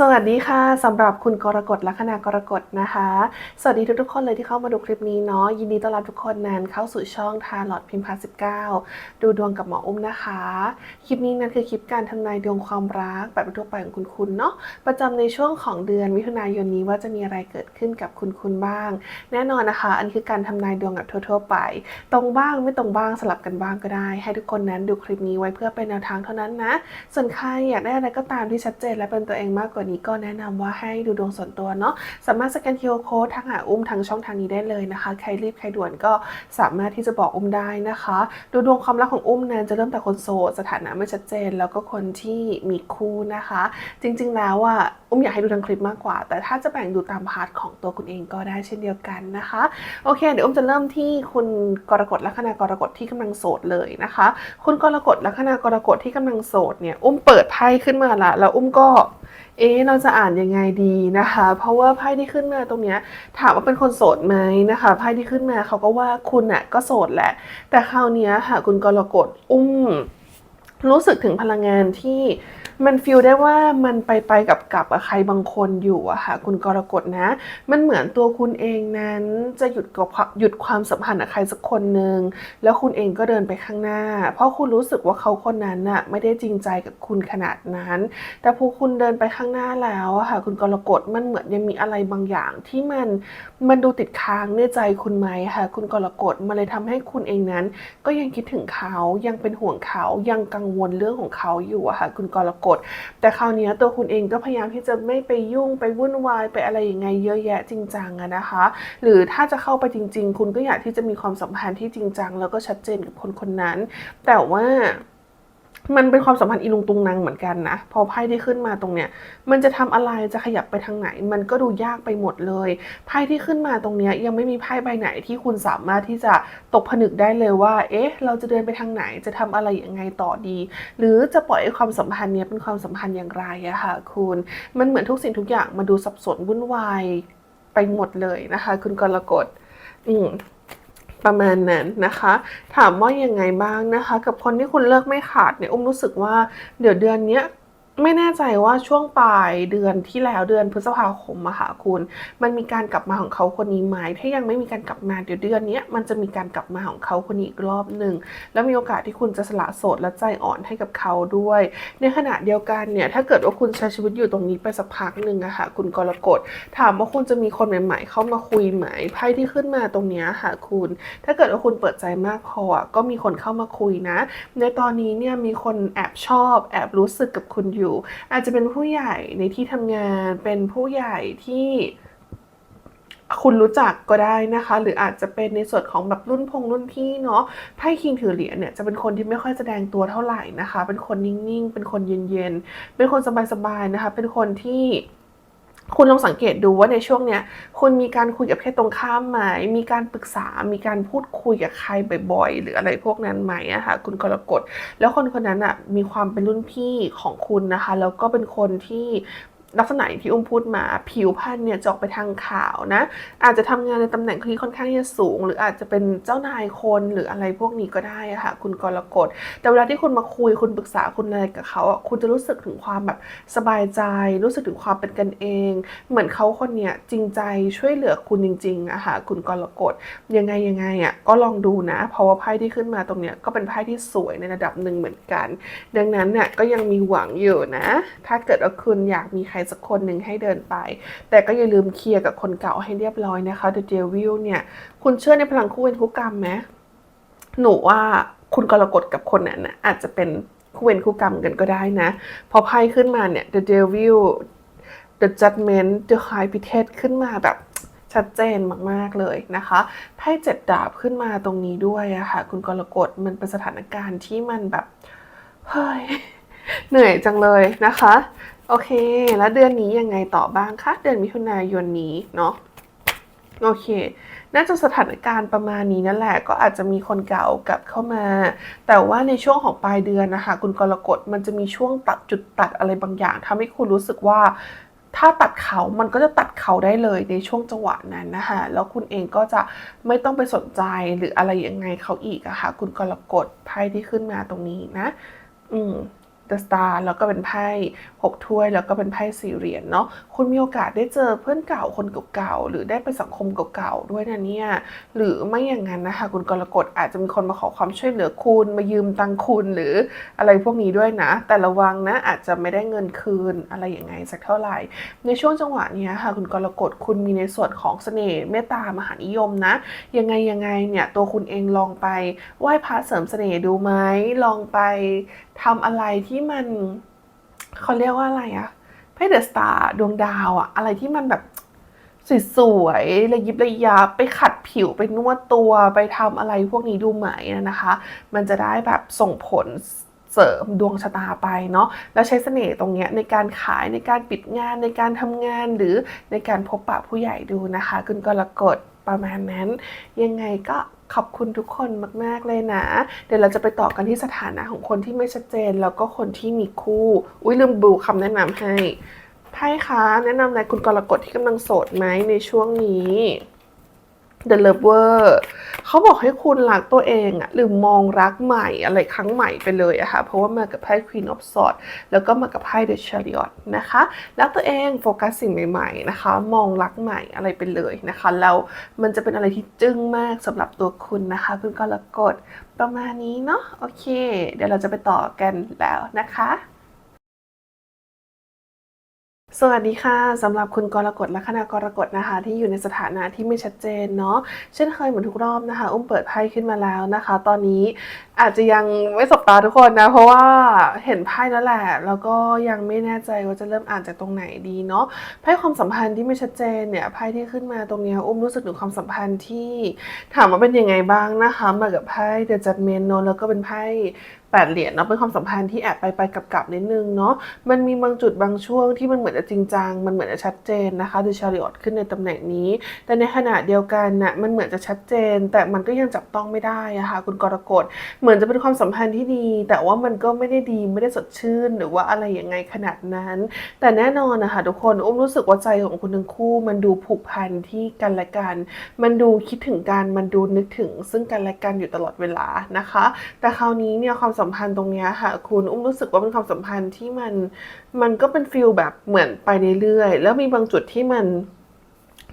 สวัสดีค่ะสำหรับคุณกรกฎลัคนากรกฎนะคะ สวัสดีทุกๆคนเลยที่เข้ามาดูคลิปนี้เนาะยินดีต้อนรับทุกคนนั้นเข้าสู่ช่องทาร์ลอตพิมพ์พา19ดูดวงกับหมออุ้มนะคะ คลิปนี้นั้นคือคลิปการทำนายดวงความรักแบบทั่วไปของคุณคุณเนาะประจำในช่วงของเดือนมิถุนายนนี้ว่าจะมีอะไรเกิดขึ้นกับคุณคุณบ้าง แน่นอนนะคะ อันนคือการทำนายดวงแบบทั่วๆไป ตรงบ้างไม่ตรงบ้างสลับกันบ้างก็ได้ ให้ทุกคนนั้นดูคลิปนี้ไว้เพื่อเป็นแนวทางเท่านั้นนะส่วนใครอยากได้อะไรก็ตามที่ชัดเจนและเป็นตัวเองมากกว่านี้ก็แนะนำว่าให้ดูดวงส่วนตัวเนาะสามารถสแกน QR Code ทางหาอุ้มทางช่องทางนี้ได้เลยนะคะ ใครรีบใครด่วนก็สามารถที่จะบอกอุ้มได้นะคะ ดูดวงความรักของอุ้มนั้นจะเริ่มแต่คนโสดสถานะไม่ชัดเจน แล้วก็คนที่มีคู่นะคะ จริง ๆ แล้วอะอุ้มอยากให้ดูทั้งคลิปมากกว่า แต่ถ้าจะแบ่งดูตามพาร์ทของตัวคุณเองก็ได้เช่นเดียวกันนะคะ โอเค เดี๋ยวอุ้มจะเริ่มที่คุณกรกฎลัคนากรกฎที่กำลังโสดเลยนะคะ คุณกรกฎลัคนากรกฎที่กำลังโสดเนี่ยอุ้มเปิดไพ่ขึ้นมาละแล้วอุ้มก็ เอ๊เราจะอ่านยังไงดีนะคะ เพราะว่าไพ่ที่ขึ้นมาตรงเนี้ยถามว่าเป็นคนโสดไหมนะคะไพ่ที่ขึ้นมาเขาก็ว่าคุณน่ะก็โสดแหละ แต่คราวเนี้ยค่ะคุณกรกฎอุ้มรู้สึกถึงพลังงานที่ มันฟีลได้ว่ามันไปไปกับกับใครบางคนอยู่อะค่ะคุณกรกฎนะ มันเหมือนตัวคุณเองนั้นจะหยุดกับหยุดความสัมพันธ์กับใครสักคนหนึ่งแล้วคุณเองก็เดินไปข้างหน้า เพราะคุณรู้สึกว่าเขาคนนั้นน่ะไม่ได้จริงใจกับคุณขนาดนั้น แต่พอคุณเดินไปข้างหน้าแล้วอะค่ะคุณกรกฎมันเหมือนยังมีอะไรบางอย่างที่มันมันดูติดค้างในใจคุณไหมค่ะคุณกรกฎมันเลยทำให้คุณเองนั้น ก็ยังคิดถึงเขายังเป็นห่วงเขายังกังวลเรื่องของเขาอยู่อะค่ะคุณกรกฎแต่คราวนี้ตัวคุณเองก็พยายามที่จะไม่ไปยุ่งไปวุ่นวายไปอะไรยังไงเยอะแยะจริงจังนะคะ หรือถ้าจะเข้าไปจริง ๆ คุณก็อยากที่จะมีความสัมพันธ์ที่จริงจัง แล้วก็ชัดเจนกับคนคนนั้น แต่ว่า มันเป็นความสัมพันธ์อีลุงตุงนางเหมือนกันนะ พอไพ่ที่ขึ้นมาตรงเนี้ย มันจะทำอะไรจะขยับไปทางไหน มันก็ดูยากไปหมดเลยไพ่ที่ขึ้นมาตรงเนี้ยยังไม่มีไพ่ใบไหนที่คุณสามารถที่จะตกผนึกได้เลยว่า เอ๊ะ เราจะเดินไปทางไหนจะทำอะไรยังไงต่อดี หรือจะปล่อยความสัมพันธ์เนี้ยเป็นความสัมพันธ์อย่างไรอะค่ะคุณ มันเหมือนทุกสิ่งทุกอย่างมาดูสับสนวุ่นวายไปหมดเลยนะคะ คุณกรกฎอืม ประมาณนั้นนะคะ ถามว่ายังไงบ้างนะคะ กับคนที่คุณเลิกไม่ขาดเนี่ยอุ้มรู้สึกว่าเดี๋ยวเดือนเนี้ย ไม่แน่ใจว่าช่วงปลายเดือนที่แล้วเดือนพฤษภาคมอะค่ะคุณ มันมีการกลับมาของเขาคนนี้ไหมถ้ายังไม่มีการกลับมาเดี๋ยวเดือนนี้มันจะมีการกลับมาของเขาคนนี้อีกรอบหนึ่งแล้วมีโอกาสที่คุณจะสละโสดและใจอ่อนให้กับเขาด้วย ในขณะเดียวกันเนี่ยถ้าเกิดว่าคุณใช้ชีวิตอยู่ตรงนี้ไปสักพักหนึ่งอะค่ะคุณกรกฎถามว่าคุณจะมีคนใหม่ ๆ เข้ามาคุยไหมไพ่ที่ขึ้นมาตรงนี้ค่ะคุณ ถ้าเกิดว่าคุณเปิดใจมากพอก็มีคนเข้ามาคุยนะ ในตอนนี้เนี่ยมีคนแอบชอบแอบรู้สึกกับคุณอยู่อาจจะเป็นผู้ใหญ่ในที่ทำงานเป็นผู้ใหญ่ที่คุณรู้จักก็ได้นะคะ หรืออาจจะเป็นในส่วนของแบบรุ่นพงรุ่นพี่เนาะไพ่คิงถือเหรียญเนี่ยจะเป็นคนที่ไม่ค่อยแสดงตัวเท่าไหร่นะคะ เป็นคนนิ่งๆ เป็นคนเย็นๆ เป็นคนสบายๆนะคะ เป็นคนที่ คุณลองสังเกตดูว่าในช่วงเนี้ยคุณมีการคุยกับเพศตรงข้ามไหม มีการปรึกษา มีการพูดคุยกับใครบ่อย ๆ หรืออะไรพวกนั้นไหมอะค่ะคุณกรกฎแล้วคนคนนั้นอะมีความเป็นรุ่นพี่ของคุณนะคะ แล้วก็เป็นคนที่ ลักษณะอย่างที่อุ้มพูดมาผิวพรรณเนี่ยจอกไปทางขาวนะ อาจจะทำงานในตำแหน่งที่ค่อนข้างที่จะสูง หรืออาจจะเป็นเจ้านายคนหรืออะไรพวกนี้ก็ได้ค่ะ คุณกรกฎแต่เวลาที่คุณมาคุยคุณปรึกษาคุณอะไรกับเขาอะคุณจะรู้สึกถึงความแบบสบายใจ รู้สึกถึงความเป็นกันเอง เหมือนเขาคนเนี้ยจริงใจช่วยเหลือคุณจริงๆอะค่ะคุณกรกฎยังไงยังไงอะก็ลองดูนะ เพราะว่าไพ่ที่ขึ้นมาตรงเนี้ยก็เป็นไพ่ที่สวยในระดับหนึ่งเหมือนกัน ดังนั้นเนี่ยก็ยังมีหวังอยู่นะ ถ้าเกิดว่าคุณอยากมีใครสักคนหนึ่งให้เดินไป แต่ก็อย่าลืมเคลียร์กับคนเก่าให้เรียบร้อยนะคะ The Devil เนี่ย คุณเชื่อในพลังคู่เวรคู่กรรมไหมหนูว่าคุณกรกฎกับคนนั้นนะอาจจะเป็นคู่เวรคู่กรรมกันก็ได้นะ พอไพ่ขึ้นมาเนี่ย The Devil The Judgment The High p i t e ขึ้นมาแบบชัดเจนมาก ๆ เลยนะคะไพ่เจ็ดดาบขึ้นมาตรงนี้ด้วยอะค่ะ คุณกรกฎมันเป็นสถานการณ์ที่มันแบบ เฮ้ย เหนื่อยจังเลยนะคะ โอเค แล้วเดือนนี้ยังไงต่อบ้างคะ เดือนมิถุนายนนี้เนาะโอเค น่าจะสถานการณ์ประมาณนี้นั่นแหละ ก็อาจจะมีคนเก่ากลับเข้ามา แต่ว่าในช่วงของปลายเดือนนะคะ คุณกรกฎมันจะมีช่วงตัดจุดตัดอะไรบางอย่างทำให้คุณรู้สึกว่า ถ้าตัดเขามันก็จะตัดเขาได้เลยในช่วงจังหวะนั้นนะคะ แล้วคุณเองก็จะไม่ต้องไปสนใจหรืออะไรยังไงเขาอีกอะค่ะ คุณกรกฎไพ่ที่ขึ้นมาตรงนี้นะ อืม The Star แล้วก็เป็นไพ่หกถ้วย แล้วก็เป็นไพ่สี่เหรียญเนาะคุณมีโอกาสได้เจอเพื่อนเก่าคนเก่าๆหรือได้ไปสังคมเก่าๆด้วยนะเนี่ยหรือไม่อย่างนั้นนะคะ คุณกรกฎอาจจะมีคนมาขอความช่วยเหลือคุณมายืมตังค์คุณหรืออะไรพวกนี้ด้วยนะ แต่ระวังนะอาจจะไม่ได้เงินคืนอะไรอย่างไงสักเท่าไหร่ ในช่วงจังหวะเนี้ยค่ะ คุณกรกฎคุณมีในส่วนของเสน่ห์เมตตามหานิยมนะ ยังไงยังไงเนี่ยตัวคุณเองลองไปไหว้พระเสริมเสน่ห์ดูไหมลองไปทำอะไรที่มันเขาเรียกว่าอะไรอะไพ่เดอะสตาร์ดวงดาวอะอะไรที่มันแบบสวยๆระยิบระยับไปขัดผิวไปนวดตัวไปทำอะไรพวกนี้ดูไหมนะคะ มันจะได้แบบส่งผลเสริมดวงชะตาไปเนาะแล้วใช้เสน่ห์ตรงเนี้ยในการขายในการปิดงานในการทำงานหรือในการพบปะผู้ใหญ่ดูนะคะคุณกรกฎประมาณนั้น ยังไงก็ ขอบคุณทุกคนมาก ๆ เลยนะ เดี๋ยวเราจะไปต่อกันที่สถานะของคนที่ไม่ชัดเจน แล้วก็คนที่มีคู่ อุ้ยลืมบูคำแนะนำให้ไพ่คะแนะนำนายคุณกรกฎที่กำลังโสดไหมในช่วงนี้ The Lover เขาบอกให้คุณรักตัวเองอะหรือมองรักใหม่อะไรครั้งใหม่ไปเลยอะค่ะ เพราะว่ามากับไพ่ Queen of Swords แล้วก็มากับไพ่ The Chariot นะคะ รักตัวเองโฟกัสสิ่งใหม่ ๆ นะคะ มองรักใหม่อะไรไปเลยนะคะ แล้วมันจะเป็นอะไรที่จึ้งมากสำหรับตัวคุณนะคะ คุณกรกฎประมาณนี้เนาะ โอเค เดี๋ยวเราจะไปต่อกันแล้วนะคะ สวัสดีค่ะสำหรับคุณกรกฎและคณะกรกฎนะคะ ที่อยู่ในสถานะที่ไม่ชัดเจนเนาะเช่นเคยเหมือนทุกรอบนะคะอุ้มเปิดไพ่ขึ้นมาแล้วนะคะ ตอนนี้อาจจะยังไม่สบตาทุกคนนะ เพราะว่าเห็นไพ่แล้วแหละ แล้วก็ยังไม่แน่ใจว่าจะเริ่มอ่านจากตรงไหนดีเนาะไพ่ความสัมพันธ์ที่ไม่ชัดเจนเนี่ยไพ่ที่ขึ้นมาตรงนี้อุ้มรู้สึกถึงความสัมพันธ์ที่ถามว่าเป็นยังไงบ้างนะคะมากับไพ่เดอะจัดเมนเนาะแล้วก็เป็นไพ่ แปดเหรียญเนาะเป็นความสัมพันธ์ที่แอบไปไปกลับกับๆนิดนึงเนาะมันมีบางจุดบางช่วงที่มันเหมือนจะจริงจัง มันเหมือนจะชัดเจนนะคะดูชาริออตขึ้นในตำแหน่งนี้ แต่ในขณะเดียวกันน่ะมันเหมือนจะชัดเจน แต่มันก็ยังจับต้องไม่ได้อะค่ะคุณกรกฎเหมือนจะเป็นความสัมพันธ์ที่ดี แต่ว่ามันก็ไม่ได้ดีไม่ได้สดชื่น หรือว่าอะไรยังไงขนาดนั้น แต่แน่นอนนะคะทุกคนอุ้มรู้สึกว่าใจของคุณทั้งคู่ มันดูผูกพันที่กันและกัน มันดูคิดถึงกันมันดูนึกถึงซึ่งกันและกันอยู่ตลอดเวลานะคะ แต่คราวนี้เนี่ยความสมพันธ์ตรงนี้ค่ะ คุณอุ้มรู้สึกว่าเป็นความสัมพันธ์ที่มันมันก็เป็นฟิลแบบเหมือนไปเรื่อยๆแล้วมีบางจุดที่มัน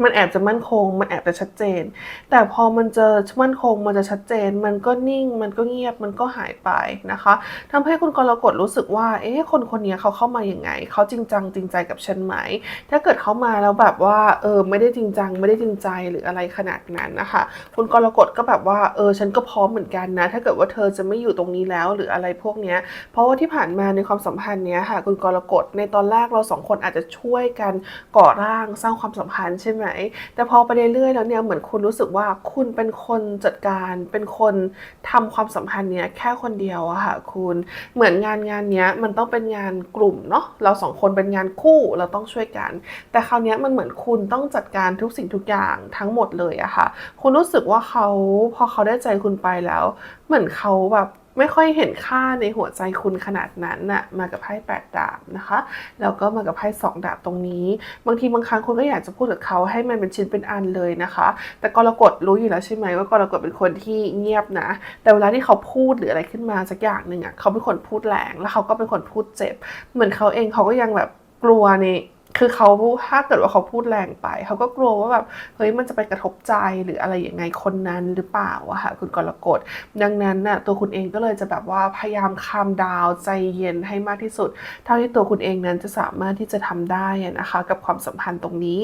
มันแอบจะมั่นคง มันแอบจะชัดเจน แต่พอมันเจะมั่นคง มันจะชัดเจน มันก็นิ่ง มันก็เงียบ มันก็หายไปนะคะทำให้คุณกรกฎรู้สึกว่า เอ๊ะ คนคนนี้เขาเข้ามาอย่างไง เขาจริงจังจริงใจกับฉันไหม ถ้าเกิดเขามาแล้วแบบว่า เออ ไม่ได้จริงจัง ไม่ได้จริงใจหรืออะไรขนาดนั้นนะคะ คุณกรกฎก็แบบว่า เออ ฉันก็พร้อมเหมือนกันนะ ถ้าเกิดว่าเธอจะไม่อยู่ตรงนี้แล้วหรืออะไรพวกเนี้ยเพราะว่าที่ผ่านมาในความสัมพันธ์เนี้ยค่ะ คุณกรกฎในตอนแรกเราสองคนอาจจะช่วยกันก่อร่างสร้างความสัมพันธ์ใช่ไหมแต่พอไปเรื่อยๆแล้วเนี่ยเหมือนคุณรู้สึกว่าคุณเป็นคนจัดการ เป็นคนทำความสัมพันธ์เนี้ยแค่คนเดียวอะค่ะคุณเหมือนงานงานเนี้ยมันต้องเป็นงานกลุ่มเนาะเราสองคนเป็นงานคู่เราต้องช่วยกัน แต่คราวเนี้ยมันเหมือนคุณต้องจัดการทุกสิ่งทุกอย่างทั้งหมดเลยอะค่ะ คุณรู้สึกว่าเขาพอเขาได้ใจคุณไปแล้ว เหมือนเขาแบบ ไม่ค่อยเห็นค่าในหัวใจคุณขนาดนั้นน่ะมากับไพ่แปดดาบนะคะแล้วก็มากับไพ่สองดาบตรงนี้ บางทีบางครั้งคุณก็อยากจะพูดกับเขาให้มันเป็นชิ้นเป็นอันเลยนะคะ แต่กรกฎรู้อยู่แล้วใช่ไหมว่ากรกฎเป็นคนที่เงียบนะ แต่เวลาที่เขาพูดหรืออะไรขึ้นมาสักอย่างหนึ่งอะเขาเป็นคนพูดแรงแล้วเขาก็เป็นคนพูดเจ็บ เหมือนเขาเองเขาก็ยังแบบกลัวใน คือเขาถ้าเกิดว่าเขาพูดแรงไป เขาก็กลัวว่าแบบเฮ้ยมันจะไปกระทบใจหรืออะไรยังไงคนนั้นหรือเปล่าอะค่ะคุณกรกฎดังนั้นน่ะตัวคุณเองก็เลยจะแบบว่าพยายามคามดาวใจเย็นให้มากที่สุด เท่าที่ตัวคุณเองนั้นจะสามารถที่จะทำได้นะคะ กับความสัมพันธ์ตรงนี้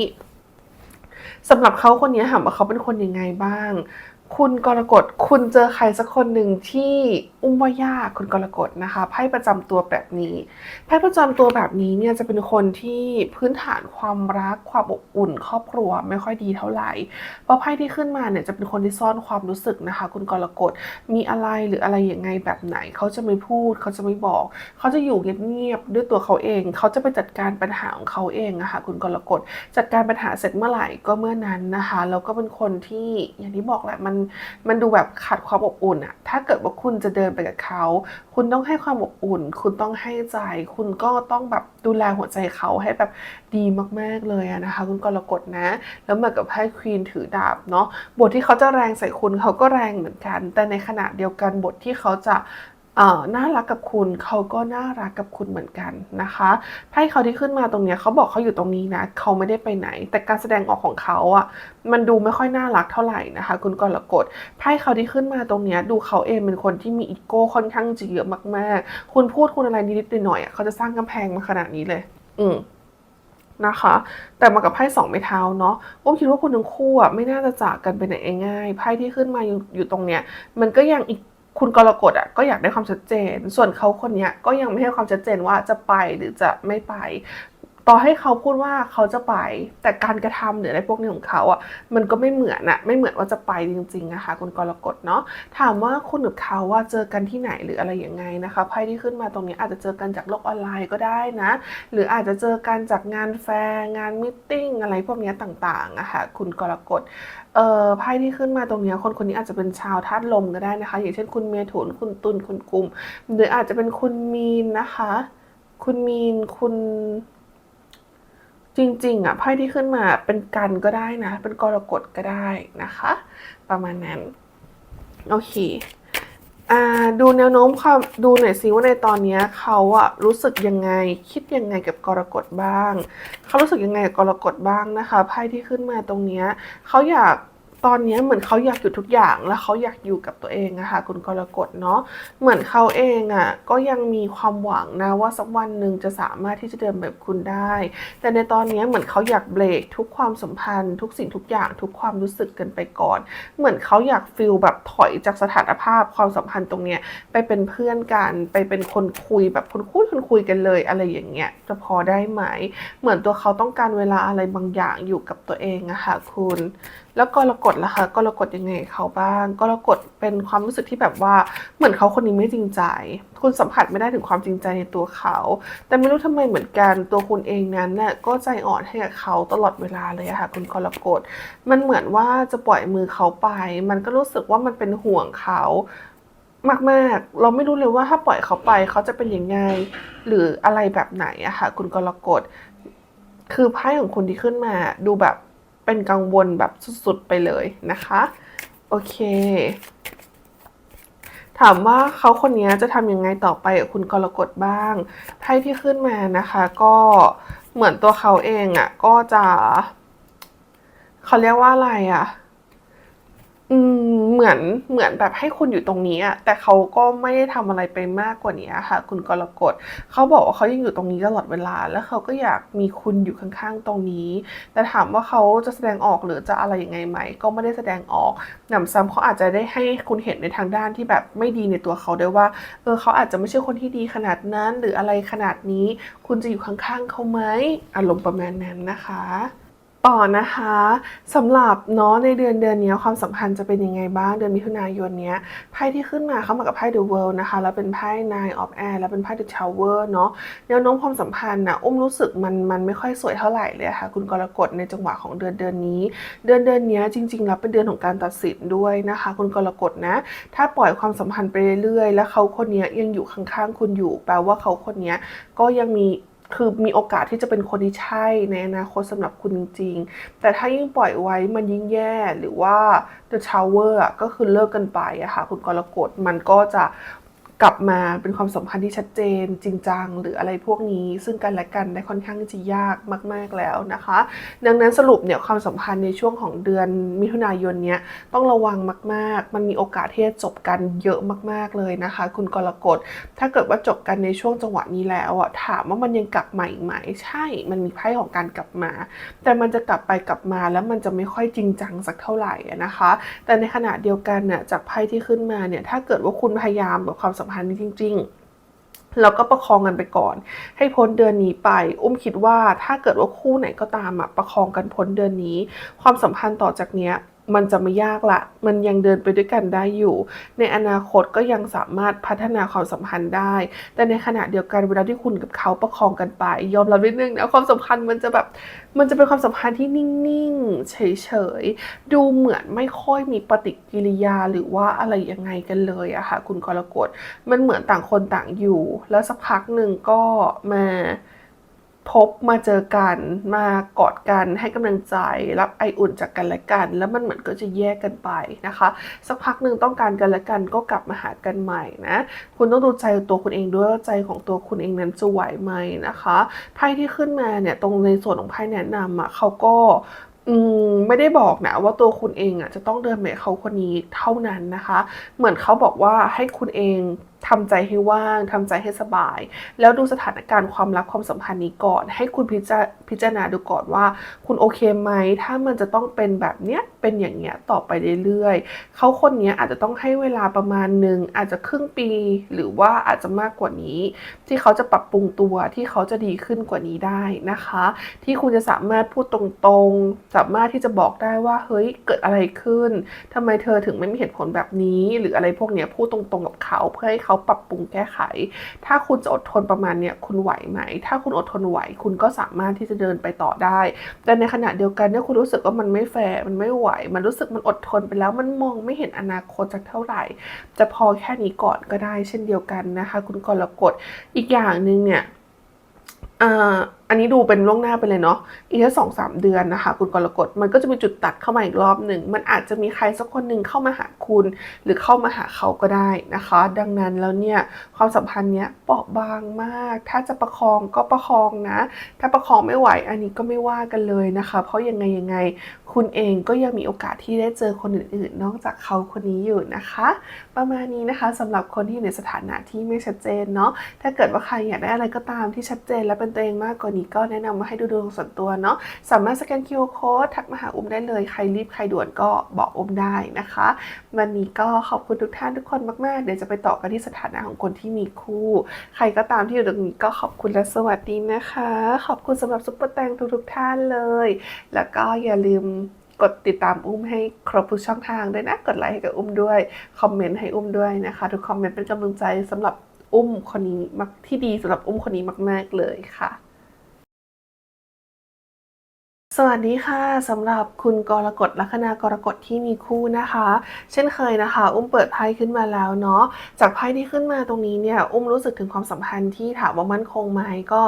สำหรับเขาคนนี้ถามว่าเขาเป็นคนยังไงบ้าง คุณกรกฎคุณเจอใครสักคนหนึ่งที่ อุ้มว่ายากคุณกรกฎนะคะไพ่ประจำตัวแบบนี้ไพ่ประจำตัวแบบนี้เนี่ยจะเป็นคนที่พื้นฐานความรักความอบอุ่น ครอบครัวไม่ค่อยดีเท่าไหร่เพราะไพ่ที่ขึ้นมาเนี่ยจะเป็นคนที่ซ่อนความรู้สึกนะคะคุณกรกฎมีอะไรหรืออะไรยังไงแบบไหนเขาจะไม่พูดเขาจะไม่บอก เขาจะอยู่เงียบๆด้วยตัวเขาเอง เขาจะไปจัดการปัญหาของเขาเองอะคะคุณกรกฎจัดการปัญหาเสร็จเมื่อไหร่ก็เมื่อนั้นนะคะแล้วก็เป็นคนที่อย่างที่บอกแหละมันมันดูแบบขาดความอบอุ่นอะถ้าเกิดว่าคุณจะเดินไปกับเขา คุณต้องให้ความอบอุ่น คุณต้องให้ใจ คุณก็ต้องแบบดูแลหัวใจเขาให้แบบดีมากๆเลยนะคะ คุณกรกฎนะ แล้วเหมือนกับไพ่ควีนถือดาบเนาะบทที่เขาจะแรงใส่คุณเขาก็แรงเหมือนกัน แต่ในขณะเดียวกันบทที่เขาจะ น่ารักกับคุณเขาก็น่ารักกับคุณเหมือนกันนะคะไพ่เขาที่ขึ้นมาตรงเนี้ยเขาบอกเขาอยู่ตรงนี้นะเขาไม่ได้ไปไหน แต่การแสดงออกของเขาอะมันดูไม่ค่อยน่ารักเท่าไหร่นะคะ คุณกรกฎไพ่เขาที่ขึ้นมาตรงเนี้ยดูเขาเองเป็นคนที่มีอีโก้ค่อนข้างจะเยอะมากๆ คุณพูดคุณอะไรนิดๆหน่อยๆเขาจะสร้างกำแพงมาขนาดนี้เลย อืมนะคะ แต่มากับไพ่สองไม้เท้าเนาะอุ้มคิดว่าคุณทั้งคู่อะไม่น่าจะจากกันไปไหนง่ายไพ่ที่ขึ้นมาอยู่อยู่ตรงเนี้ย มันก็ยังอีก คุณกรกฎอะก็อยากได้ความชัดเจน ส่วนเขาคนเนี้ยก็ยังไม่ให้ความชัดเจนว่าจะไปหรือจะไม่ไป ต่อให้เขาพูดว่าเขาจะไป แต่การกระทำหรืออะไรพวกนี้ของเขาอะมันก็ไม่เหมือนอะไม่เหมือนว่าจะไปจริงๆนะคะคุณกรกฎเนาะถามว่าคุณกับเขาว่าเจอกันที่ไหนหรืออะไรยังไงนะคะไพ่ที่ขึ้นมาตรงนี้อาจจะเจอกันจากโลกออนไลน์ก็ได้นะ หรืออาจจะเจอกันจากงานแฟร์งานมิทติ้งอะไรพวกนี้ต่างๆอะคะคุณกรกฎเอ่อไพ่ที่ขึ้นมาตรงนี้คนคนนี้อาจจะเป็นชาวธาตุลมก็ได้นะคะ อย่างเช่นคุณเมถุนคุณตุลคุณกุม หรืออาจจะเป็นคุณมีนนะคะ คุณมีนคุณ จริง ๆ อะไพ่ที่ขึ้นมาเป็นกันก็ได้นะ เป็นกรกฎก็ได้นะคะ ประมาณนั้น โอเคอ่าดูแนวโน้มความดูหน่อยสิว่าในตอนนี้เขาอะรู้สึกยังไงคิดยังไงกับกรกฎบ้าง เขารู้สึกยังไงกับกรกฎบ้างนะคะไพ่ที่ขึ้นมาตรงนี้เขาอยาก ตอนนี้เหมือนเขาอยากอยู่ทุกอย่างแล้วเขาอยากอยู่กับตัวเองอะคะคุณกรกฎเนาะเหมือนเขาเองอะก็ยังมีความหวังนะว่าสักวันหนึ่งจะสามารถที่จะเดินแบบคุณได้ แต่ในตอนนี้เหมือนเขาอยากเบรกทุกความสัมพันธ์ ทุกสิ่งทุกอย่างทุกความรู้สึกกันไปก่อน เหมือนเขาอยากฟิลแบบถอยจากสถานภาพความสัมพันธ์ตรงเนี้ยไปเป็นเพื่อนกันไปเป็นคนคุยแบบคนคุยคนคุยกันเลยอะไรอย่างเงี้ยจะพอได้ไหม เหมือนตัวเขาต้องการเวลาอะไรบางอย่างอยู่กับตัวเองอะค่ะคุณ แล้วกรกฎล่ะคะกรกฎยังไงเขาบ้างกรกฎเป็นความรู้สึกที่แบบว่าเหมือนเขาคนนี้ไม่จริงใจ คุณสัมผัสไม่ได้ถึงความจริงใจในตัวเขา แต่ไม่รู้ทำไมเหมือนกันตัวคุณเองนั้นน่ะก็ใจอ่อนให้กับเขาตลอดเวลาเลยค่ะคุณกรกฎมันเหมือนว่าจะปล่อยมือเขาไป มันก็รู้สึกว่ามันเป็นห่วงเขามากๆ เราไม่รู้เลยว่าถ้าปล่อยเขาไปเขาจะเป็นยังไง หรืออะไรแบบไหนอะค่ะ คุณกรกฎคือไพ่ของคุณที่ขึ้นมาดูแบบ เป็นกังวลแบบสุดๆไปเลยนะคะ โอเค ถามว่าเขาคนนี้จะทำยังไงต่อไปกับคุณกรกฎบ้างไพ่ที่ขึ้นมานะคะ ก็เหมือนตัวเขาเองอะ่ะก็จะเขาเรียกว่าอะไรอะ่ะ อืมเหมือนเหมือนแบบให้คุณอยู่ตรงนี้อะแต่เขาก็ไม่ได้ทำอะไรไปมากกว่านี้ค่ะ คุณกรกฎเขาบอกว่าเขายังอยู่ตรงนี้ตลอดเวลา แล้วเขาก็อยากมีคุณอยู่ข้างๆตรงนี้ แต่ถามว่าเขาจะแสดงออกหรือจะอะไรยังไงไหม ก็ไม่ได้แสดงออกหนำซ้ำเขาอาจจะได้ให้คุณเห็นในทางด้านที่แบบไม่ดีในตัวเขาด้วยว่าเออเขาอาจจะไม่ใช่คนที่ดีขนาดนั้น หรืออะไรขนาดนี้ คุณจะอยู่ข้างๆเขาไหมอารมณ์ประมาณนั้นนะคะ ต่อนะคะสำหรับเนาะในเดือนเดือนนี้ความสัมพันธ์จะเป็นยังไงบ้างเดือนมิถุนายนเนี้ยไพ่ที่ขึ้นมาเข้ามากับไพ่ The World นะคะ แล้วเป็นไพ่ Nine of Air แล้วเป็นไพ่ The Tower เนาะแนวโน้มความสัมพันธ์นะอุ้มรู้สึกมันมันไม่ค่อยสวยเท่าไหร่เลยะค่ะคุณกรกฎในจังหวะของเดือนเดือนนี้ เดือนเดือนนี้จริงๆแล้วเป็นเดือนของการตัดสินด้วยนะคะ คุณกรกฎนะ ถ้าปล่อยความสัมพันธ์ไปเรื่อยๆ แล้วเขาคนนี้ยังอยู่ข้างๆคุณอยู่ แปลว่าเขาคนนี้ก็ยังมี คือมีโอกาสที่จะเป็นคนที่ใช่ในอนาคตสำหรับคุณจริง ๆ แต่ถ้ายิ่งปล่อยไว้มันยิ่งแย่หรือว่า The Tower ก็คือเลิกกันไปอะค่ะคุณกรกฎมันก็จะ กลับมาเป็นความสัมพันธ์ที่ชัดเจนจริงจังหรืออะไรพวกนี้ ซึ่งกันและกันได้ค่อนข้างจะยากมาก ๆแล้วนะคะ ดังนั้นสรุปเนี่ยความสัมพันธ์ในช่วงของเดือนมิถุนายนเนี้ยต้องระวังมาก ๆ มันมีโอกาสที่จะจบกันเยอะมาก ๆเลยนะคะ คุณกรกฎถ้าเกิดว่าจบกันในช่วงจังหวะนี้แล้วอะถามว่ามันยังกลับมาอีกไหมใช่ มันมีไพ่ของการกลับมา แต่มันจะกลับไปกลับมาแล้วมันจะไม่ค่อยจริงจังสักเท่าไหร่นะคะ แต่ในขณะเดียวกันน่ะจากไพ่ที่ขึ้นมาเนี่ยถ้าเกิดว่าคุณพยายามกับความสัมพันธ์นี้จริง ๆ แล้วก็ประคองกันไปก่อน ให้พ้นเดือนนี้ไป อุ้มคิดว่าถ้าเกิดว่าคู่ไหนก็ตามอะประคองกันพ้นเดือนนี้ ความสัมพันธ์ต่อจากเนี้ย มันจะไม่ยากละ มันยังเดินไปด้วยกันได้อยู่ ในอนาคตก็ยังสามารถพัฒนาความสัมพันธ์ได้ แต่ในขณะเดียวกันเวลาที่คุณกับเขาประคองกันไป ยอมรับนิดนึงนะความสัมพันธ์มันจะแบบ มันจะเป็นความสัมพันธ์ที่นิ่งๆ เฉยๆ ดูเหมือนไม่ค่อยมีปฏิกิริยาหรือว่าอะไรยังไงกันเลยอะค่ะคุณกรกฎ มันเหมือนต่างคนต่างอยู่ แล้วสักพักหนึ่งก็มา พบมาเจอกันมากอดกันให้กำลังใจ รับไออุ่นจากกันและกัน แล้วมันเหมือนก็จะแยกกันไปนะคะ สักพักหนึ่งต้องการกันและกันก็กลับมาหากันใหม่นะคุณต้องดูใจตัวคุณเองด้วยว่าใจของตัวคุณเองนั้นจะไหวไหมนะคะไพ่ที่ขึ้นมาเนี่ยตรงในส่วนของไพ่แนะนำอะเขาก็อืมไม่ได้บอกนะว่าตัวคุณเองอะจะต้องเดินแบบเขาคนนี้เท่านั้นนะคะ เหมือนเขาบอกว่าให้คุณเอง ทำใจให้ว่างทำใจให้สบาย แล้วดูสถานการณ์ความรักความสัมพันธ์นี้ก่อน ให้คุณพิจาพิจารณาดูก่อนว่า คุณโอเคไหม ถ้ามันจะต้องเป็นแบบเนี้ยเป็นอย่างเงี้ยต่อไปเรื่อยๆเขาคนนี้อาจจะต้องให้เวลาประมาณหนึ่งอาจจะครึ่งปี หรือว่าอาจจะมากกว่านี้ ที่เขาจะปรับปรุงตัวที่เขาจะดีขึ้นกว่านี้ได้นะคะ ที่คุณจะสามารถพูดตรงๆ สามารถที่จะบอกได้ว่าเฮ้ยเกิดอะไรขึ้นทำไมเธอถึงไม่มีเหตุผลแบบนี้ หรืออะไรพวกเนี้ยพูดตรงๆกับเขาเพื่อให้เขาาปรับปรุงแก้ไข ถ้าคุณจะอดทนประมาณเนี้ยคุณไหวไหม ถ้าคุณอดทนไหว คุณก็สามารถที่จะเดินไปต่อได้ แต่ในขณะเดียวกันเนี่ยคุณรู้สึกว่ามันไม่แฟร์มันไม่ไหว มันรู้สึกมันอดทนไปแล้วมันมองไม่เห็นอนาคตสักเท่าไหร่ จะพอแค่นี้ก่อนก็ได้ เช่นเดียวกันนะคะ คุณกรกฎอีกอย่างหนึ่งเนี่ยอ่าอันนี้ดูเป็นล่วงหน้าไปเลยเนาะอีกแค่สองสามเดือนนะคะ คุณกรกฎมันก็จะมีจุดตัดเข้ามาอีกรอบหนึ่ง มันอาจจะมีใครสักคนหนึ่งเข้ามาหาคุณ หรือเข้ามาหาเขาก็ได้นะคะ ดังนั้นแล้วเนี่ยความสัมพันธ์เนี้ยเปราะบางมาก ถ้าจะประคองก็ประคองนะ ถ้าประคองไม่ไหวอันนี้ก็ไม่ว่ากันเลยนะคะ เพราะยังไงยังไง คุณเองก็ยังมีโอกาสที่ได้เจอคนอื่นๆ นอกจากเขาคนนี้อยู่นะคะ ประมาณนี้นะคะสำหรับคนที่ในสถานะที่ไม่ชัดเจนเนาะถ้าเกิดว่าใครอยากได้อะไรก็ตามที่ชัดเจนและเป็นตัวเองมากกว่านี้ก็แนะนำว่าให้ดูดวงส่วนตัวเนาะสามารถสแกน QR Code ทักมาหาอุ้มได้เลย ใครรีบใครด่วนก็บอกอุ้มได้นะคะ วันนี้ก็ขอบคุณทุกท่านทุกคนมากๆ เดี๋ยวจะไปต่อกันที่สถานะของคนที่มีคู่ ใครก็ตามที่อยู่ตรงนี้ก็ขอบคุณและสวัสดีนะคะ ขอบคุณสำหรับซุปเปอร์แตงทุกๆท่านเลย แล้วก็อย่าลืมกดติดตามอุ้มให้ครบทุกช่องทางด้วยนะ กดไลค์ให้กับอุ้มด้วย คอมเมนต์ให้อุ้มด้วยนะคะ ทุกคอมเมนต์เป็นกำลังใจสำหรับอุ้มคนนี้มากที่ดีสำหรับอุ้มคนนี้มาก ๆ เลยค่ะ สวัสดีค่ะสำหรับคุณกรกฎลัคนากรกฎที่มีคู่นะคะ เช่นเคยนะคะ อุ้มเปิดไพ่ขึ้นมาแล้วเนาะจากไพ่ที่ขึ้นมาตรงนี้เนี่ยอุ้มรู้สึกถึงความสัมพันธ์ที่ถามว่ามั่นคงไหมก็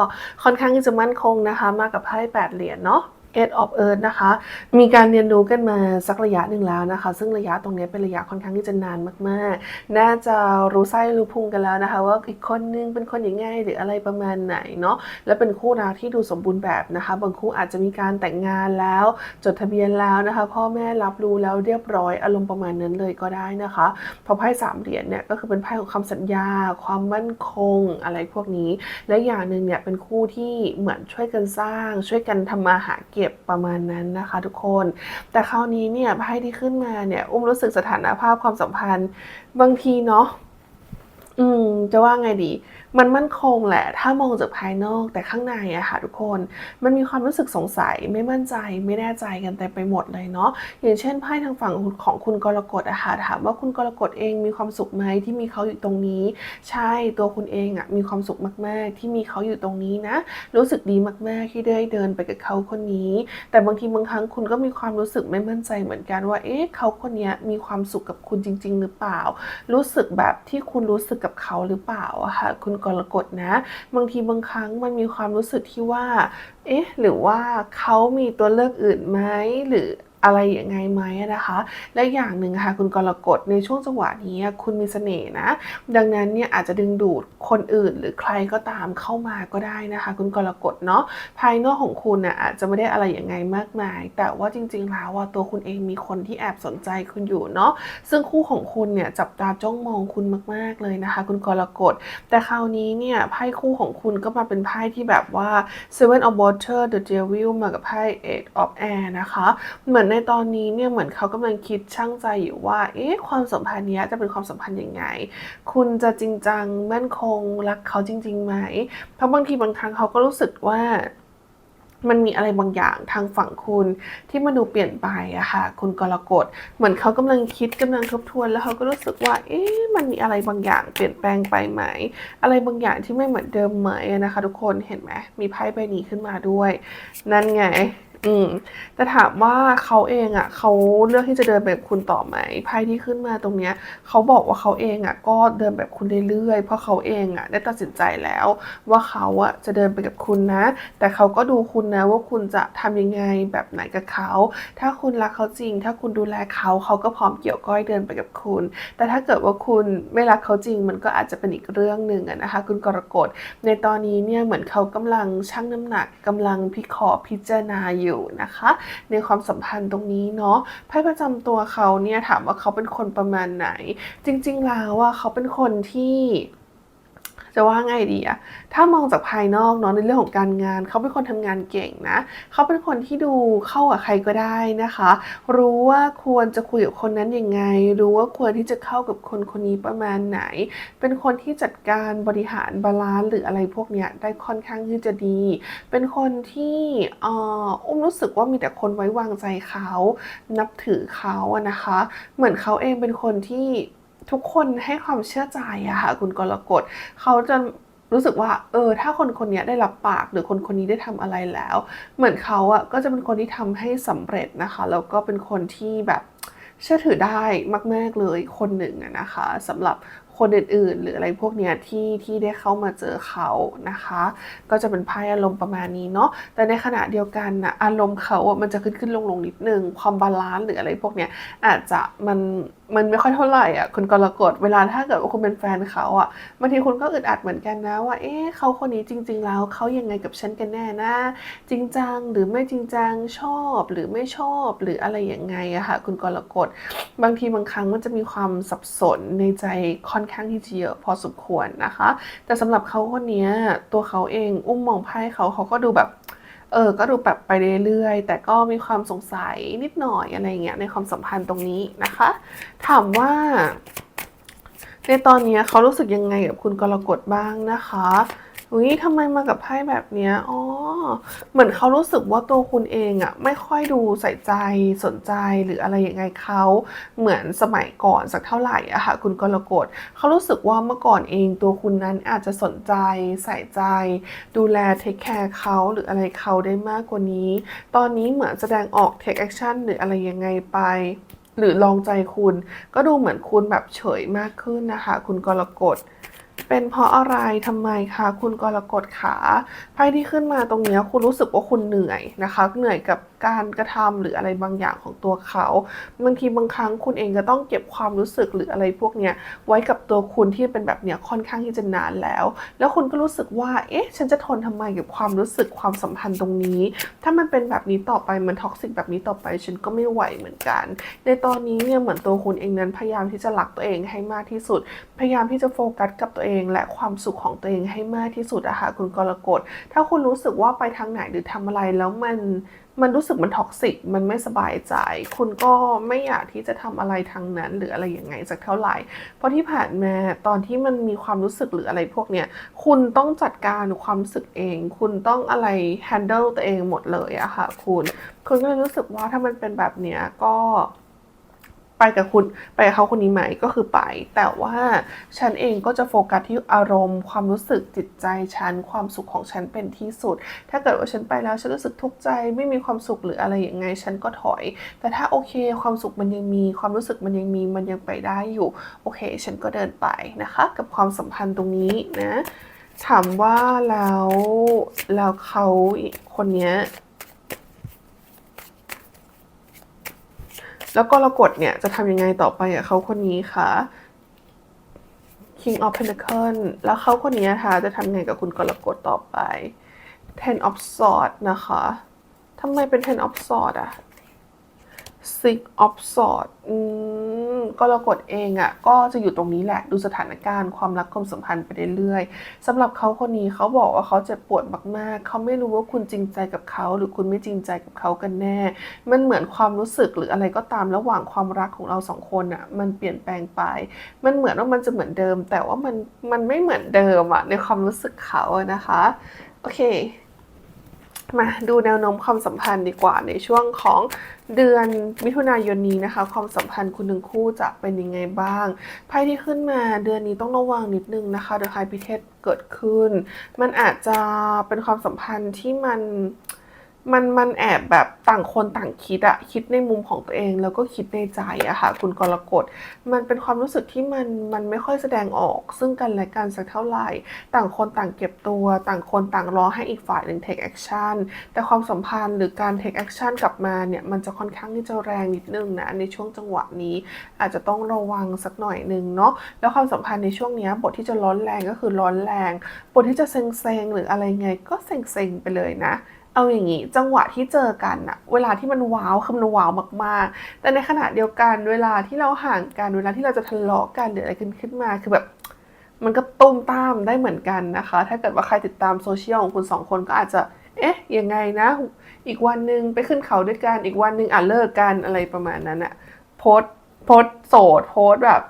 ค่อนข้างที่จะมั่นคงนะคะ มากับไพ่แปดเหรียญเนาะ Eight of Earth นะคะ มีการเรียนรู้กันมาสักระยะหนึ่งแล้วนะคะ ซึ่งระยะตรงนี้เป็นระยะค่อนข้างที่จะนานมากๆ น่าจะรู้ไส้รู้พุงกันแล้วนะคะ ว่าอีกคนนึงเป็นคนยังไงหรืออะไรประมาณไหนเนาะ และเป็นคู่รักที่ดูสมบูรณ์แบบนะคะ บางคู่อาจจะมีการแต่งงานแล้ว จดทะเบียนแล้วนะคะ พ่อแม่รับรู้แล้วเรียบร้อยอารมณ์ประมาณนั้นเลยก็ได้นะคะพราะไพ่สามเหรียญเนี่ยก็คือเป็นไพ่ของคำสัญญา ความมั่นคงอะไรพวกนี้ และอย่างหนึ่งเนี่ยเป็นคู่ที่เหมือนช่วยกันสร้าง ช่วยกันทำมาหาเก็บประมาณนั้นนะคะทุกคน แต่คราวนี้เนี่ยไพ่ที่ขึ้นมาเนี่ย อุ้มรู้สึกสถานภาพความสัมพันธ์ บางทีเนาะอืม จะว่าไงดีมันมั่นคงแหละ ถ้ามองจากภายนอกแต่ข้างในอะค่ะทุกคน มันมีความรู้สึกสงสัยไม่มั่นใจไม่แน่ใจกันแต่ไปหมดเลยเนาะอย่างเช่นไพ่ทางฝั่งของคุณกรกฎอะค่ะถามว่าคุณกรกฎเองมีความสุขไหมที่มีเขาอยู่ตรงนี้ ใช่ตัวคุณเองอะมีความสุขมาก ๆ ที่มีเขาอยู่ตรงนี้นะ รู้สึกดีมาก ๆ ที่ได้เดินไปกับเขาคนนี้ แต่บางทีบางครั้งคุณก็มีความรู้สึกไม่มั่นใจเหมือนกันว่าเอ๊ะเขาคนนี้มีความสุขกับคุณจริง ๆ หรือเปล่า รู้สึกแบบที่คุณรู้สึกกับเขาหรือเปล่าอะค่ะคุณกรกฎนะ บางทีบางครั้งมันมีความรู้สึกที่ว่า เอ๊ะ หรือว่าเขามีตัวเลือกอื่นไหมหรือ อะไรยังไงไหมนะคะ และอย่างหนึ่งค่ะคุณกรกฎในช่วงจังหวะนี้คุณมีเสน่ห์นะ ดังนั้นเนี่ยอาจจะดึงดูดคนอื่นหรือใครก็ตามเข้ามาก็ได้นะคะ คุณกรกฎเนาะภายนอกของคุณน่ะอาจจะไม่ได้อะไรย่างไงมากมาย แต่ว่าจริงๆแล้วว่าตัวคุณเองมีคนที่แอบสนใจคุณอยู่เนาะซึ่งคู่ของคุณเนี่ยจับตาจ้องมองคุณมาก ๆเลยนะคะ คุณกรกฎแต่คราวนี้เนี่ยไพ่คู่ของคุณก็มาเป็นไพ่ที่แบบว่า Seven of Water The Devil มากับไพ่ Eight of Air นะคะเหมือนในตอนนี้เนี่ยเหมือนเขากำลังคิดช่างใจอยู่ว่า เอ๊ะความสัมพันธ์เนี้ยจะเป็นความสัมพันธ์ยังไง คุณจะจริงจังมั่นคงรักเขาจริงๆไหมเพราะบางทีบางครั้งเขาก็รู้สึกว่ามันมีอะไรบางอย่างทางฝั่งคุณที่มาดูเปลี่ยนไปอะค่ะ คุณกรกฎเหมือนเขากำลังคิดกำลังทบทวน แล้วเขาก็รู้สึกว่า เอ๊ะมันมีอะไรบางอย่างเปลี่ยนแปลงไปไหม อะไรบางอย่างที่ไม่เหมือนเดิมไหมนะคะ ทุกคนเห็นไหมมีไพ่ใบนี้ขึ้นมาด้วย นั่นไง อืมแต่ถามว่าเขาเองอะเขาเลือกที่จะเดินแบบคุณต่อไหมไพ่ที่ขึ้นมาตรงเนี้ยเขาบอกว่าเขาเองอะก็เดินแบบคุณเรื่อยๆเพราะเขาเองอะได้ตัดสินใจแล้ว ว่าเขาอะจะเดินไปกับคุณนะ แต่เขาก็ดูคุณนะว่าคุณจะทำยังไงแบบไหนกับเขา ถ้าคุณรักเขาจริง ถ้าคุณดูแลเขาเขาก็พร้อมเกี่ยวก้อยเดินไปกับคุณ แต่ถ้าเกิดว่าคุณไม่รักเขาจริง มันก็อาจจะเป็นอีกเรื่องหนึ่งอะนะคะ คุณกรกฎในตอนนี้เนี่ยเหมือนเขากำลังชั่งน้ำหนักกำลังพิเคราะห์พิจารณาอยู่นะคะ ในความสัมพันธ์ตรงนี้เนาะไพ่ประจำตัวเขาเนี่ยถามว่าเขาเป็นคนประมาณไหน จริง ๆ แล้วว่าเขาเป็นคนที่ จะว่าไงดีอะถ้ามองจากภายนอกเนาะในเรื่องของการงาน เขาเป็นคนทำงานเก่งนะ เขาเป็นคนที่ดูเข้ากับใครก็ได้นะคะ รู้ว่าควรจะคุยกับคนนั้นยังไง รู้ว่าควรที่จะเข้ากับคนคนนี้ประมาณไหน เป็นคนที่จัดการบริหารบาลานซ์หรืออะไรพวกเนี้ยได้ค่อนข้างที่จะดี เป็นคนที่อ่อุ้มรู้สึกว่ามีแต่คนไว้วางใจเขา นับถือเขาอะนะคะ เหมือนเขาเองเป็นคนที่ ทุกคนให้ความเชื่อใจอะค่ะคุณกรกฎเขาจะรู้สึกว่าเออถ้าคนคนนี้ได้รับปากหรือคนคนนี้ได้ทำอะไรแล้ว เหมือนเขาอะก็จะเป็นคนที่ทำให้สำเร็จนะคะแล้วก็เป็นคนที่แบบเชื่อถือได้มาก ๆเลยคนหนึ่งอะนะคะสำหรับคนอื่นๆ หรืออะไรพวกเนี้ยที่ที่ได้เข้ามาเจอเขานะคะ ก็จะเป็นไพ่อารมณ์ประมาณนี้เนาะแต่ในขณะเดียวกันนะอารมณ์เขาอะมันจะขึ้นขึ้นลงลงนิดนึงความบาลานซ์หรืออะไรพวกเนี้ยอาจจะมันมันไม่ค่อยเท่าไหร่อะคุณกรกฎเวลาถ้าเกิดว่าคุณเป็นแฟนเขาอะบางทีคุณก็อึดอัดเหมือนกันนะว่า เอ๊ะเขาคนนี้จริง ๆ แล้วเขายังไงกับฉันกันแน่นะ จริงจังหรือไม่จริงจังชอบหรือไม่ชอบหรืออะไรอยังไงอะค่ะ คุณกรกฎบางทีบางครั้งมันจะมีความสับสนในใจค่อนข้างที่จะเยอะพอสมควรนะคะ แต่สำหรับเขาคนนี้ตัวเขาเองอุ้มมองไพ่เขาเขาก็ดูแบบ เออ ก็ดูแบบไปเรื่อยๆ แต่ก็มีความสงสัยนิดหน่อยอะไรเงี้ยในความสัมพันธ์ตรงนี้นะคะ ถามว่า ในตอนนี้เขารู้สึกยังไงกับคุณกรกฎบ้างนะคะ อุ้ยทำไมมากับไพ่แบบเนี้ยอ๋อ เหมือนเขารู้สึกว่าตัวคุณเองอะไม่ค่อยดูใส่ใจสนใจหรืออะไรยังไงเขาเหมือนสมัยก่อนสักเท่าไหร่อะค่ะคุณกรกฎเขารู้สึกว่าเมื่อก่อนเองตัวคุณนั้นอาจจะสนใจใส่ใจ ดูแลเทคแคร์เขาหรืออะไรเขาได้มากกว่านี้ ตอนนี้เหมือนแสดงออก take action หรืออะไรยังไงไปหรือลองใจคุณก็ดูเหมือนคุณแบบเฉยมากขึ้นนะคะ คุณกรกฎ เป็นเพราะอะไรทำไมคะคุณกรกฎขาไพ่ที่ขึ้นมาตรงนี้คุณรู้สึกว่าคุณเหนื่อยนะคะ เหนื่อยกับการกระทำหรืออะไรบางอย่างของตัวเขาบางทีบางครั้งคุณเองก็ต้องเก็บความรู้สึกหรืออะไรพวกเนี้ยไว้กับตัวคุณที่เป็นแบบเนี้ยค่อนข้างที่จะนานแล้ว แล้วคุณก็รู้สึกว่า เอ๊ะ ฉันจะทนทำไมกับความรู้สึกความสัมพันธ์ตรงนี้ ถ้ามันเป็นแบบนี้ต่อไปมันท็อกซิกแบบนี้ต่อไปฉันก็ไม่ไหวเหมือนกัน ในตอนนี้เนี่ยเหมือนตัวคุณเองนั้นพยายามที่จะรักตัวเองให้มากที่สุด พยายามที่จะโฟกัสกับตัวเองและความสุขของตัวเองให้มากที่สุดอะค่ะคุณกรกฎ ถ้าคุณรู้สึกว่าไปทางไหนหรือทำอะไรแล้วมันมันรู้สึกมันท็อกซิก มันไม่สบายใจ คุณก็ไม่อยากที่จะทำอะไรทางนั้น หรืออะไรยังไงสักเท่าไหร่ เพราะที่ผ่านมาตอนที่มันมีความรู้สึกหรืออะไรพวกเนี้ย คุณต้องจัดการความรู้สึกเอง คุณต้องอะไร handle ตัวเองหมดเลยอะค่ะคุณ คุณก็เลยรู้สึกว่าถ้ามันเป็นแบบเนี้ยก็ ไปกับคุณไปกับเขาคนนี้ไหมก็คือไป แต่ว่าฉันเองก็จะโฟกัสที่อารมณ์ ความรู้สึกจิตใจฉันความสุขของฉันเป็นที่สุด ถ้าเกิดว่าฉันไปแล้วฉันรู้สึกทุกข์ใจไม่มีความสุขหรืออะไรอย่างไง ฉันก็ถอย แต่ถ้าโอเค ความสุขมันยังมี ความรู้สึกมันยังมีมันยังไปได้อยู่โอเค ฉันก็เดินไปนะคะ กับความสัมพันธ์ตรงนี้นะถามว่าแล้วแล้วเขาคนเนี้ย แล้วกรกฎเนี่ยจะทำยังไงต่อไปกับเขาคนนี้คะ King of Pentacle แล้วเขาคนนี้นะคะจะทำไงกับคุณกรกฎต่อไป Ten of Swords นะคะทำไมเป็น Ten of Swords อะ Six of Swords อืมกรกฎเองอะ่ะ ก็จะอยู่ตรงนี้แหละ ดูสถานการณ์ความรักความสัมพันธ์ไปเรื่อยๆสำหรับเขาคนนี้เขาบอกว่าเขาเจ็บปวดมากๆ เขาไม่รู้ว่าคุณจริงใจกับเขา หรือคุณไม่จริงใจกับเขากันแน่ มันเหมือนความรู้สึกหรืออะไรก็ตามระหว่างความรักของเราสองคนอะ่ะ มันเปลี่ยนแปลงไป มันเหมือนว่ามันจะเหมือนเดิม แต่ว่ามันมันไม่เหมือนเดิมอะในความรู้สึกเขาอะนะคะ โอเค มาดูแนวโน้มความสัมพันธ์ดีกว่าในช่วงของเดือนมิถุนายนนี้นะคะ ความสัมพันธ์คุณหนึ่งคู่จะเป็นยังไงบ้างไพ่ที่ขึ้นมาเดือนนี้ต้องระวังนิดนึงนะคะเดอะไฮพิเทสเกิดขึ้น มันอาจจะเป็นความสัมพันธ์ที่มัน มันมันแอบแบบต่างคนต่างคิดอะคิดในมุมของตัวเองแล้วก็คิดในใจอะค่ะ คุณกรกฎมันเป็นความรู้สึกที่มันมันไม่ค่อยแสดงออก ซึ่งกันและกันสักเท่าไหร่ ต่างคนต่างเก็บตัว ต่างคนต่างรอให้อีกฝ่ายหนึ่ง take action แต่ความสัมพันธ์หรือการ take action กลับมาเนี่ยมันจะค่อนข้างที่จะแรงนิดนึงนะในช่วงจังหวะนี้ อาจจะต้องระวังสักหน่อยนึงเนาะแล้วความสัมพันธ์ในช่วงนี้บทที่จะร้อนแรงก็คือร้อนแรง บทที่จะเซ็งๆหรืออะไรไงก็เซ็งๆไปเลยนะ เอาอย่างนี้จังหวะที่เจอกันอะเวลาที่มันว้าวคือมันว้าวมากๆ แต่ในขณะเดียวกันเวลาที่เราห่างกันเวลาที่เราจะทะเลาะกันหรืออะไรขึ้นขึ้นมาคือแบบมันก็ตุ้มตามได้เหมือนกันนะคะ ถ้าเกิดว่าใครติดตามโซเชียลของคุณสองคนก็อาจจะเอ๊ะยังไงนะ อีกวันหนึ่งไปขึ้นเขาด้วยกันอีกวันหนึ่งอะเลิกกันอะไรประมาณนั้นอะโพสโพสโสดโพสแบบ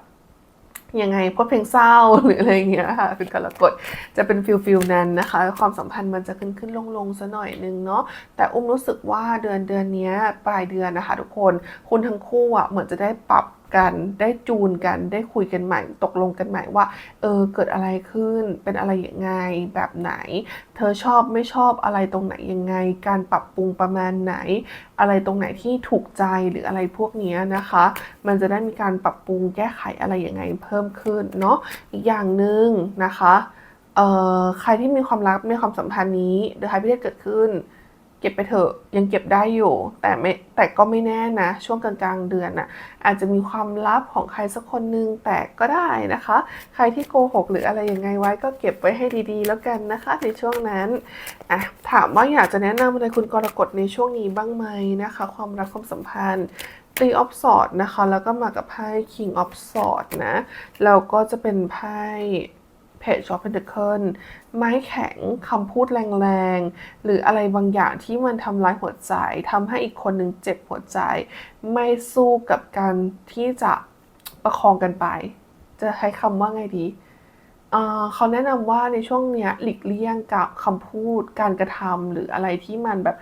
ยังไงพดเพลงเศร้าหรืออะไรอย่างเงี้ยค่ะเป็นกรกฎจะเป็นฟิลฟิลนั้นนะคะ ความสัมพันธ์มันจะขึ้นขึ้นลงลงซะหน่อยนึงเนาะแต่อุ้มรู้สึกว่าเดือนเดือนนี้ปลายเดือนนะคะ ทุกคนคุณทั้งคู่อะเหมือนจะได้ปรับ กันได้จูนกันได้คุยกันใหม่ ตกลงกันใหม่ว่า เออเกิดอะไรขึ้นเป็นอะไรยังไงแบบไหน เธอชอบไม่ชอบอะไรตรงไหนยังไง การปรับปรุงประมาณไหน อะไรตรงไหนที่ถูกใจหรืออะไรพวกนี้นะคะ มันจะได้มีการปรับปรุงแก้ไขอะไรยังไงเพิ่มขึ้นเนาะอีกอย่างหนึ่งนะคะเออใครที่มีความรักมีความสัมพันธ์นี้เดอะไฮพิเทเกิดขึ้น เก็บไปเถอะยังเก็บได้อยู่ แต่ไม่แต่ก็ไม่แน่นะ ช่วงกลางๆเดือนน่ะอาจจะมีความลับของใครสักคนนึงแต่ก็ได้นะคะ ใครที่โกหกหรืออะไรยังไงไว้ก็เก็บไว้ให้ดีๆ แล้วกันนะคะ ในช่วงนั้นอะถามว่าอยากจะแนะนำอะไรคุณกรกฎในช่วงนี้บ้างไหมนะคะ ความรักความสัมพันธ์ตีออฟสอดนะคะ แล้วก็มากับไพ่ King of s w o r d นะแล้วก็จะเป็นไพ่ Page of Pentacles ไม้แข็งคำพูดแรงๆ หรืออะไรบางอย่างที่มันทำร้ายหัวใจทำให้อีกคนหนึ่งเจ็บหัวใจ ไม่สู้กับการที่จะประคองกันไป จะใช้คำว่าไงดีเอ่อเขาแนะนำว่าในช่วงเนี้ยหลีกเลี่ยงกับคำพูดการกระทำหรืออะไรที่มันแบบ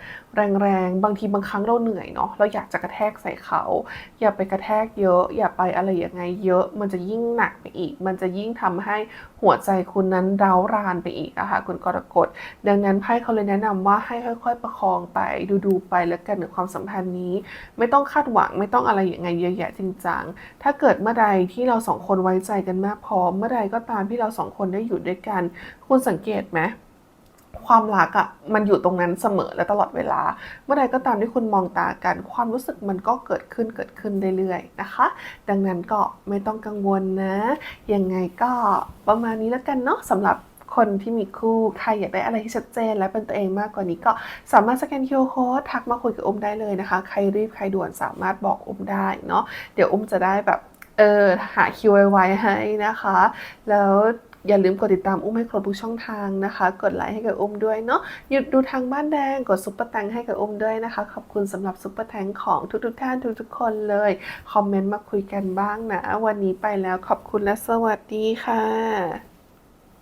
แรงๆ บางทีบางครั้งเราเหนื่อยเนาะเราอยากจะกระแทกใส่เขา อย่าไปกระแทกเยอะ อย่าไปอะไรอย่างไงเยอะ มันจะยิ่งหนักไปอีก มันจะยิ่งทำให้หัวใจคุณนั้นร้าวรานไปอีกอะค่ะคุณกรกฎดังนั้นไพ่เขาเลยแนะนำว่าให้ค่อยๆ ประคองไปดูๆไปแล้วกันในความสัมพันธ์นี้ ไม่ต้องคาดหวังไม่ต้องอะไรอย่างไงเยอะแยะจริงจังถ้าเกิดเมื่อใดที่เราสองคนไว้ใจกันมากพอเมื่อใดก็ตามที่เราสองคนได้อยู่ด้วยกัน คุณสังเกตไหม ความรักอะ่ะมันอยู่ตรงนั้นเสมอและตลอดเวลา เมื่อใดก็ตามที่คุณมองตากัน ความรู้สึกมันก็เกิดขึ้นเกิดขึ้นเรื่อยๆนะคะ ดังนั้นก็ไม่ต้องกังวลนะ ยังไงก็ประมาณนี้แล้วกันเนาะสำหรับคนที่มีคู่ใครอยากได้อะไรที่ชัดเจน และเป็นตัวเองมากกว่านี้ก็สามารถสแกน QR Code ทักมาคุยกับอุ้มได้เลยนะคะ ใครรีบใครด่วนสามารถบอกอุ้มได้เนาะเดี๋ยวอุ้มจะได้แบบเออหาคิวไวให้นะคะ แล้ว อย่าลืมกดติดตามอุ้มให้ครบทุกช่องทางนะคะ กดไลค์ให้กับอุ้มด้วยเนาะหยุดดูทางบ้านแดงกดซุปเปอร์แตงให้กับอุ้มด้วยนะคะ ขอบคุณสำหรับซุปเปอร์แตงของทุกๆท่านทุกๆคนเลย คอมเมนต์มาคุยกันบ้างนะ วันนี้ไปแล้วขอบคุณและสวัสดีค่ะ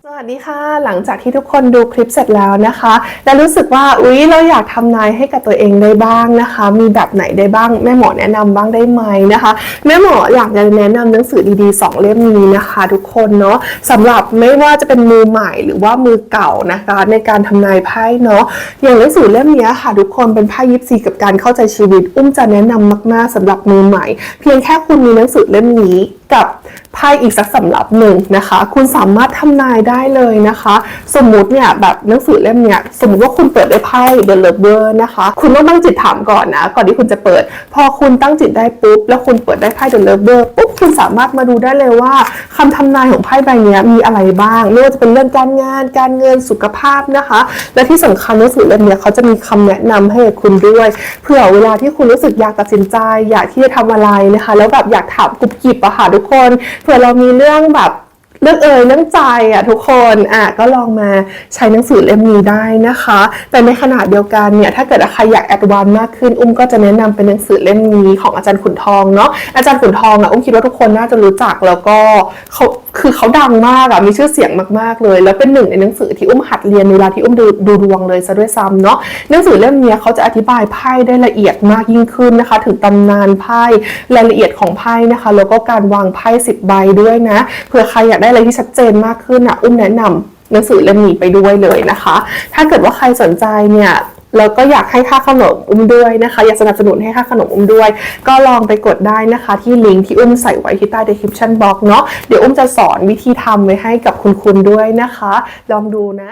สวัสดีค่ะ หลังจากที่ทุกคนดูคลิปเสร็จแล้วนะคะ และรู้สึกว่าอุ๊ยเราอยากทำนายให้กับตัวเองได้บ้างนะคะ มีแบบไหนได้บ้างแม่หมอแนะนำบ้างได้ไหมนะคะ แม่หมออยากจะแนะนำหนังสือดีๆ 2 เล่มนี้นะคะ ทุกคนเนาะสำหรับไม่ว่าจะเป็นมือใหม่หรือว่ามือเก่านะคะในการทำนายไพ่เนาะอย่างหนังสือเล่มนี้ค่ะ ทุกคนเป็นไพ่ยิปซีกับการเข้าใจชีวิต อุ้มจะแนะนำมากๆสำหรับมือใหม่ เพียงแค่คุณมีหนังสือเล่มนี้ กับไพ่อีกสักสำรับหนึ่งนะคะ คุณสามารถทำนายได้เลยนะคะ สมมุติเนี่ยแบบหนังสือเล่มเนี้ยสมมติว่าคุณเปิดด้วยไพ่ The Lover นะคะ คุณต้องตั้งจิตถามก่อนนะก่อนที่คุณจะเปิด พอคุณตั้งจิตได้ปุ๊บ แล้วคุณเปิดได้ไพ่ The Lover ปุ๊บคุณสามารถมาดูได้เลยว่าคำทำนายของไพ่ใบนี้มีอะไรบ้างไม่ว่าจะเป็นเรื่องการงาน การเงินสุขภาพนะคะ และที่สำคัญหนังสือเล่มเนี้ยเขาจะมีคำแนะนำให้คุณด้วยเผื่อเวลาที่คุณรู้สึกอยากตัดสินใจ อยากที่จะทำอะไรนะคะ แล้วแบบอยากถามกุบกิบอะค่ะทุกคนเผื่อเรามีเรื่องแบบเรื่องเอ่ยเรื่องใจอะทุกคนอะก็ลองมาใช้หนังสือเล่มนี้ได้นะคะ แต่ในขณะเดียวกันเนี่ยถ้าเกิดใครอยากแอดวานมากขึ้น อุ้มก็จะแนะนำเป็นหนังสือเล่มนี้ของอาจารย์ขุนทองเนาะอาจารย์ขุนทองอะอุ้มคิดว่าทุกคนน่าจะรู้จักแล้วก็เขา คือเขาดังมากอะมีชื่อเสียงมากๆเลย แล้วเป็นหนึ่งในหนังสือที่อุ้มหัดเรียนเวลาที่อุ้มดูดูดวงเลยซะด้วยซ้ำเนาะหนังสือเล่มนี้เขาจะอธิบายไพ่ได้ละเอียดมากยิ่งขึ้นนะคะ ถึงตำนานไพ่รายละเอียดของไพ่นะคะ แล้วก็การวางไพ่สิบใบด้วยนะเผื่อใครอยากได้อะไรที่ชัดเจนมากขึ้นอะอุ้มแนะนำหนังสือเล่มนี้ไปด้วยเลยนะคะ ถ้าเกิดว่าใครสนใจเนี่ย แล้วก็อยากให้ค่าขนมอุ้มด้วยนะคะ อยากสนับสนุนให้ค่าขนมอุ้มด้วย ก็ลองไปกดได้นะคะ ที่ลิงก์ที่อุ้มใส่ไว้ที่ใต้ description box เนาะเดี๋ยวอุ้มจะสอนวิธีทำไว้ให้กับคุณคุณด้วยนะคะ ลองดูนะ